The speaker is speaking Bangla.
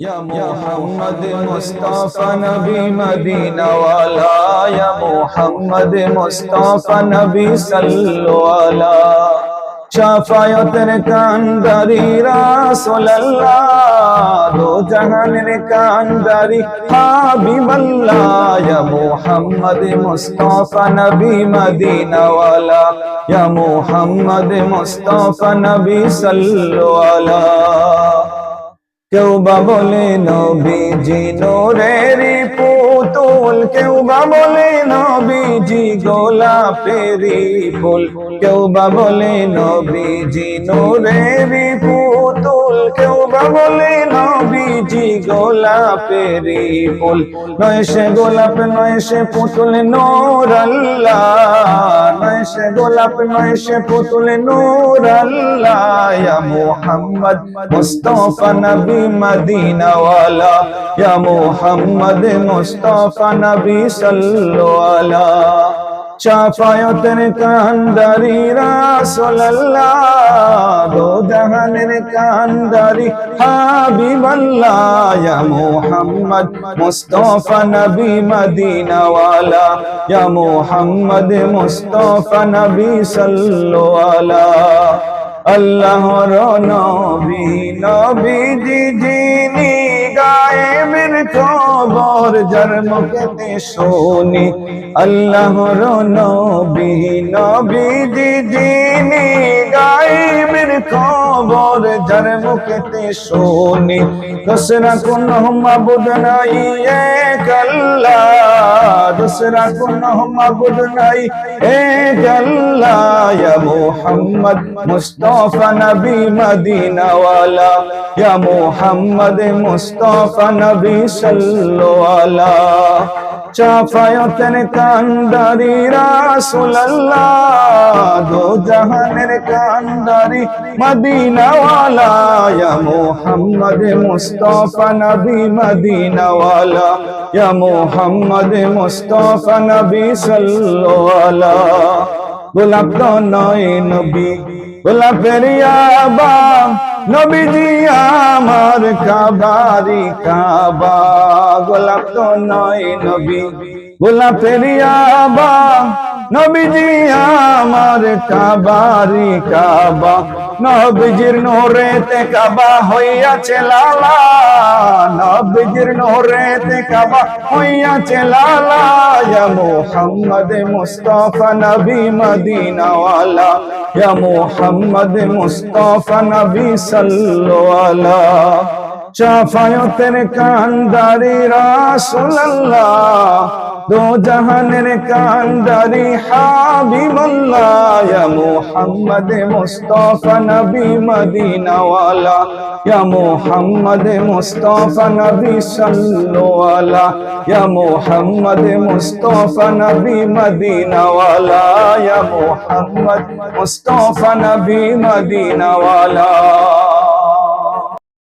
يا محمد مصطفى نبي مدينة والا يا محمد مصطفى نبي صلوا على শাফায়াতের কান্দারি রাসূলুল্লাহ দো জাহানের কান্দারি হাবিবাল্লাহ ইয়া মুহাম্মদ মুস্তাফা নবী মদিনা ওয়ালা ইয়া মুহাম্মদ মুস্তাফা নবী সাল্লাল্লাহু আলা কেউ বা বলে, নবীজি নোরেরি পুতুল। কেউ বা বলে, নবীজি গোলাপেরি ফুল। কেউ বা বলে, নবীজি নোরেরি পুতুল। কেউ বা বলে, নবীজি গোলাপেরি ফুল। নয় সে গোলাপ, নয় সে পুতুল, নোর আল্লাহ। নয় সে গোলাপ নয়, সে পুতুল নূর আল্লাহ। ইয়া মুহাম্মদ নবী মদিনা ইয়া মুহাম্মদ মুস্তাফা নবী সাল্লাল্লাহু আলা শাফায়াতের কান্দারি রাসূলুল্লাহ দো জাহানের কান্দারি হাবিবাল্লাহ, ইয়া মুহাম্মদ মুস্তাফা নবী মদিনা ওয়ালা ইয়া মুহাম্মদ মুস্তাফা নবী সাল্লাল্লাহু আলা আল্লাহর নবী, নবীজি যিনি গায়েবের খবর যার মুখেতে শুনি। আল্লাহর নবী নবী যিনি খবর যার মুখেতে শুনি দোসরা কোন মাবুদ নাই, এক আল্লাহ। দোসরা কোন মাবুদ নাই, এক আল্লাহ। ইয়া মুহাম্মদ মুস্তাফা নবী মদিনা ওয়ালা ইয়া মুহাম্মদ মুস্তাফা নবী সাল্লাল্লাহু আলা চাফায়তের কান্দারি রাসূলুল্লাহ দো জাহানের কান্দারি মদিনা ওয়ালা ইয়া মুহাম্মদ মুস্তাফা নবী মদিনা ওয়ালা ইয়া মুহাম্মদ মুস্তাফা নবী সাল্লাল্লাহু গোলাপ নয় নবী গোলাপের ইয়াবা নবীজি আমার কাবারি কাবা। গোলাপ তো নয় নবী। ইয়াবা নবীজি আমার কাবারি কাবা। নবীজির নোরেতে কাবা হইয়াছে লালা। নবীজির কাবা হইয়াছে লালা। মুহাম্মদ মুস্তফা নবী মদিনা ওয়ালা ইয়া মোহাম্মদ মুস্তফা নবী সাল্লাল্লাহু। আলা শাফায়াতের কান্দারি রাসূলুল্লাহ। দো জাহানের কান্দারি হাবিবাল্লাহ, ইয়া মুহাম্মদ মুস্তাফা নবী মদিনা ওয়ালা ইয়া মুহাম্মদ মুস্তাফা নবী সাল্লাল্লাহু আলা ইয়া মুহাম্মদ মুস্তাফা নবী মদিনাওয়ালা, ইয়া মুহাম্মদ মুস্তাফা নবী মদিনা ওয়ালা